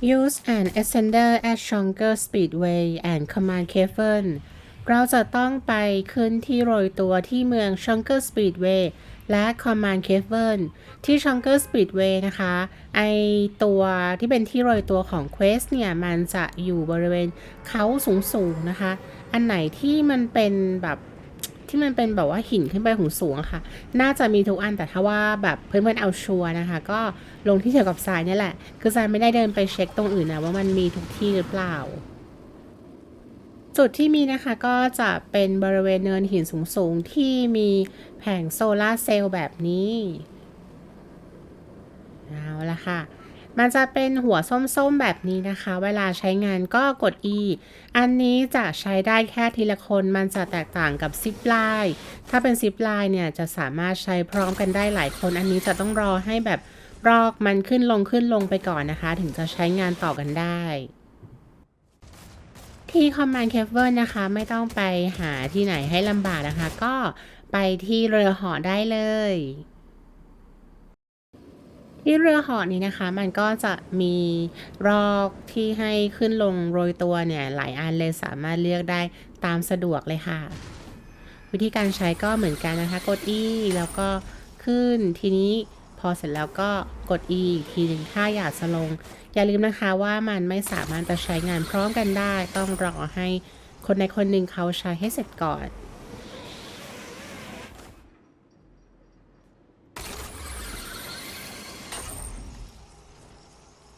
Use an ascender at Stronger Speedway and Command Cavern เราจะต้องไปขึ้นที่โรยตัวที่เมือง Stronger Speedway และ Command Cavern ที่ Stronger Speedway นะคะ ไอตัวที่เป็นที่โรยตัวของ Quest เนี่ย มันจะอยู่บริเวณเขาสูงๆนะคะ อันไหนที่มันเป็นแบบ ที่มันเป็นแบบว่าหินขึ้นไปสูงสูงค่ะ น่าจะมีทุกอันแต่ถ้าว่าแบบเพื่อนๆเอาชัวร์นะคะ ก็ลงที่เกี่ยวกับทรายนี่แหละ คือทรายไม่ได้เดินไปเช็คตรงอื่นนะว่ามันมีทุกที่หรือเปล่าจุดที่มีนะคะก็จะเป็นบริเวณเนินหินสูงๆ ที่มีแผงโซลาร์เซลล์แบบนี้ เอาละค่ะ มันจะเป็นหัวส้มๆแบบนี้นะคะ เวลาใช้งานก็กด E อันนี้จะใช้ได้แค่ทีละคน มันจะแตกต่างกับซิปไลน์ถ้าเป็นซิปไลน์เนี่ยจะสามารถใช้พร้อมกันได้หลายคน อันนี้จะต้องรอให้แบบรอกมันขึ้นลงขึ้นลงไปก่อนนะคะ ถึงจะใช้งานต่อกันได้ที่ Command c a v e r นะคะ ไม่ต้องไปหาที่ไหนให้ลำบากนะคะ ก็ไปที่เรือหาะได้เลย ที่เรือหาะนี้นะคะ มันก็จะมีรอกที่ให้ขึ้นลงโรยตัวเนี่ยหลายอันเลยสามารถเลือกได้ตามสะดวกเลยค่ะ วิธีการใช้ก็เหมือนกันนะคะ กด E แล้วก็ขึ้นทีนี้พอเสร็จแล้วก็กด E อีกทีหนึ่งถ้าอยากจะลง อย่าลืมนะคะว่ามันไม่สามารถจะใช้งานพร้อมกันได้ ต้องรอให้คนใดคนหนึ่งเขาใช้ให้เสร็จก่อน